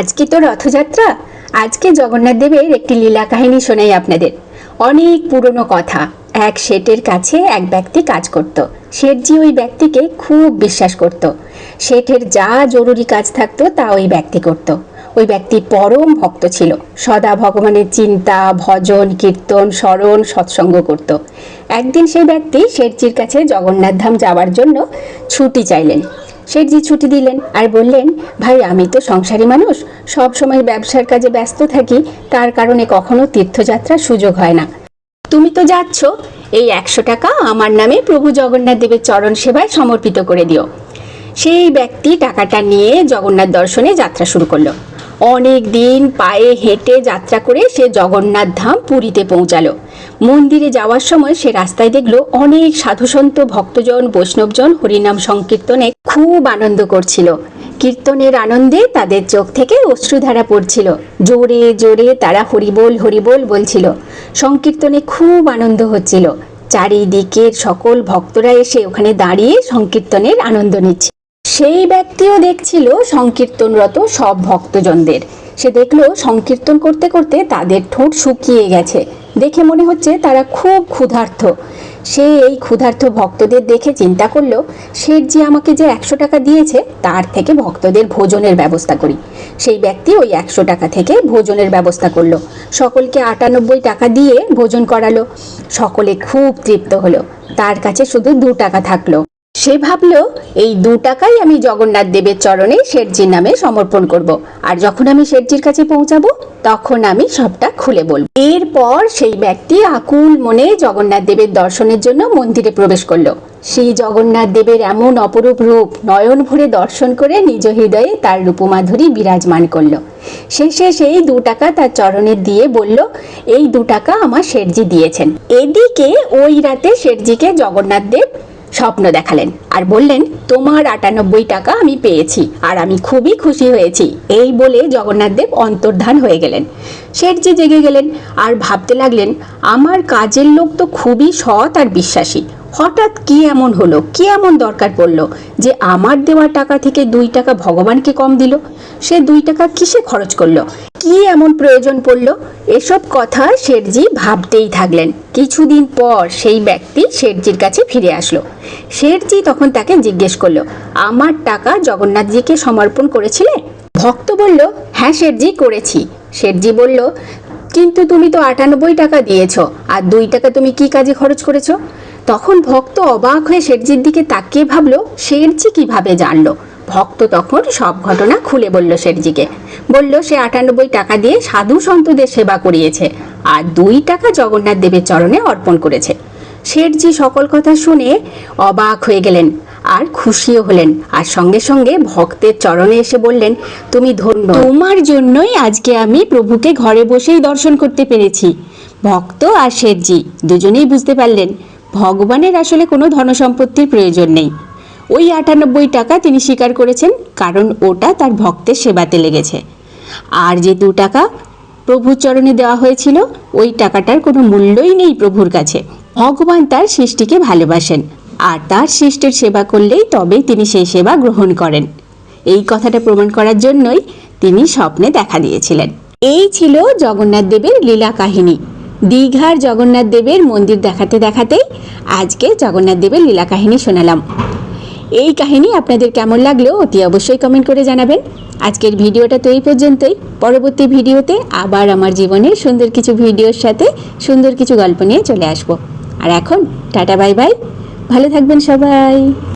আজকে তো রথযাত্রা। আজকে জগন্নাথ দেবের একটি লীলা কাহিনী শোনাই আপনাদের। অনেক পুরনো কথা। এক শেঠের কাছে এক ব্যক্তি কাজ করত। শেঠজি ওই ব্যক্তিকে খুব বিশ্বাস করত। শেঠের যা জরুরি কাজ থাকতো তা ওই ব্যক্তি করত। ওই ব্যক্তি পরম ভক্ত ছিল। সদা ভগবানের চিন্তা, ভজন, কীর্তন, স্মরণ, সৎসঙ্গ করত। একদিন সেই ব্যক্তি শেঠজির কাছে জগন্নাথ ধাম যাওয়ার জন্য ছুটি চাইলেন। শেঠজি ছুটি দিলেন আর বললেন, ভাই, আমি তো সংসারী মানুষ। সব সময় ব্যবসার কাজে ব্যস্ত থাকি। তার কারণে কখনো তীর্থযাত্রার সুযোগ হয় না। তুমি তো যাচ্ছ। এই একশো টাকা আমার নামে প্রভু জগন্নাথ দেবের চরণ সেবায় সমর্পিত করে দিও। সেই ব্যক্তি টাকাটা নিয়ে জগন্নাথ দর্শনে যাত্রা শুরু করল। অনেক দিন পায়ে হেঁটে যাত্রা করে সে জগন্নাথ ধাম পুরীতে পৌঁছালো। মন্দিরে যাওয়ার সময় সে রাস্তায় দেখল অনেক সাধুসন্ত ভক্তজন, বৈষ্ণবজন, হরিনাম সংকীর্তনে খুব আনন্দ করছিল। কীর্তনের আনন্দে তাদের চোখ থেকে অশ্রুধারা পড়ছিল। জোরে জোরে তারা হরিবোল হরিবোল বলছিল। সংকীর্তনে খুব আনন্দ হচ্ছিল। চারিদিকের সকল ভক্তরা এসে ওখানে দাঁড়িয়ে সংকীর্তনের আনন্দ নিচ্ছে। সেই ব্যক্তিও দেখছিল সংকীর্তনরত সব ভক্তজনদের। সে দেখল সংকীর্তন করতে করতে তাদের ঠোঁট শুকিয়ে গেছে। দেখে মনে হচ্ছে তারা খুব ক্ষুধার্ত। সে এই ক্ষুধার্ত ভক্তদের দেখে চিন্তা করল শেঠ যে আমাকে যে একশো টাকা দিয়েছে, তার থেকে ভক্তদের ভোজনের ব্যবস্থা করি। সেই ব্যক্তি ওই একশো টাকা থেকে ভোজনের ব্যবস্থা করল। সকলকে আটানব্বই টাকা দিয়ে ভোজন করালো। সকলে খুব তৃপ্ত হলো। তার কাছে শুধু দু টাকা থাকল। সে ভাবলো, এই দু টাকাই আমি জগন্নাথ দেবের চরণে শেঠজির নামে সমর্পণ করব। আর যখন আমি শেঠজির কাছে পৌঁছাবো, তখন আমি সবটা খুলে বলব। এরপর সেই ব্যক্তি আকুল মনে জগন্নাথ দেবের দর্শনের জন্য মন্দিরে প্রবেশ করল। সেই জগন্নাথ দেবের এমন অপরূপ রূপ নয়ন ভরে দর্শন করে নিজ হৃদয়ে তার রূপমাধুরী বিরাজমান করল। শেষে সেই দু টাকা তার চরণে দিয়ে বলল, এই দু টাকা আমার শেঠজি দিয়েছেন। এদিকে ওই রাতে শেঠজিকে জগন্নাথ দেব স্বপ্ন দেখালেন আর বললেন, তোমার আটানব্বই টাকা আমি পেয়েছি আর আমি খুবই খুশি হয়েছি। এই বলে জগন্নাথদেব অন্তর্ধান হয়ে গেলেন। শেঠজি জেগে গেলেন আর ভাবতে লাগলেন, আমার কাজের লোক তো খুবই সৎ আর বিশ্বাসী। হঠাৎ কি এমন হলো? কি এমন দরকার পড়ল? যে আমার দেওয়া টাকা থেকে দুই টাকা ভগবানকে কম দিল? সে দুই টাকা কিসে খরচ করল? কি এমন প্রয়োজন পড়ল? এসব কথা শেঠজি ভাবতেই থাকলেন। কিছুদিন পর সেই ব্যক্তি শেঠজির কাছে ফিরে আসলো। শেঠজি তখন তাকে জিজ্ঞেস করল, আমার টাকা জগন্নাথজিকে সমর্পণ করেছিলে? ভক্ত বলল হ্যাঁ শেঠজি, করেছি। শেঠজি বলল, কিন্তু তুমি তো আটানব্বই টাকা দিয়েছ, আর দুই টাকা তুমি কি কাজে খরচ করেছ? তখন ভক্ত অবাক হয়ে শেঠজির দিকে তাকিয়ে ভাবলো, শেঠজি কীভাবে জানলো? ভক্ত তখন সব ঘটনা খুলে বলল শেঠজিকে। বলল, সে আটানব্বই টাকা দিয়ে সাধু সন্তদের সেবা করিয়েছে আর দুই টাকা জগন্নাথ দেবের চরণে অর্পণ করেছে। শেঠজি সকল কথা শুনে অবাক হয়ে গেলেন আর খুশিও হলেন আর সঙ্গে সঙ্গে ভক্তের চরণে এসে বললেন, তুমি ধন্য। তোমার জন্যই আজকে আমি প্রভুকে ঘরে বসেই দর্শন করতে পেরেছি। ভক্ত আর শেঠজি দুজনেই বুঝতে পারলেন ভগবানের আসলে কোনো ধনসম্পত্তির প্রয়োজন নেই। ওই আটানব্বই টাকা তিনি স্বীকার করেছেন, কারণ ওটা তার ভক্তের সেবাতে লেগেছে। আর যে দু টাকা প্রভুর চরণে দেওয়া হয়েছিল, ওই টাকাটার কোনো মূল্যই নেই প্রভুর কাছে। ভগবান তার সৃষ্টিকে ভালোবাসেন, আর তার সৃষ্টির সেবা করলেই তবেই তিনি সেই সেবা গ্রহণ করেন। এই কথাটা প্রমাণ করার জন্যই তিনি স্বপ্নে দেখা দিয়েছিলেন। এই ছিল জগন্নাথ দেবের লীলা কাহিনী। দীঘার জগন্নাথ দেবের মন্দির দেখাতে দেখাতেই আজকে জগন্নাথ দেবের লীলা কাহিনী শোনালাম। এই কাহিনী আপনাদের কেমন লাগল অতি অবশ্যই কমেন্ট করে জানাবেন। আজকের ভিডিওটা তো এই পর্যন্তই। পরবর্তী ভিডিওতে আবার আমার জীবনের সুন্দর কিছু ভিডিওর সাথে সুন্দর কিছু গল্প নিয়ে চলে আসব। আর এখন টাটা বাই বাই ভালো থাকবেন সবাই।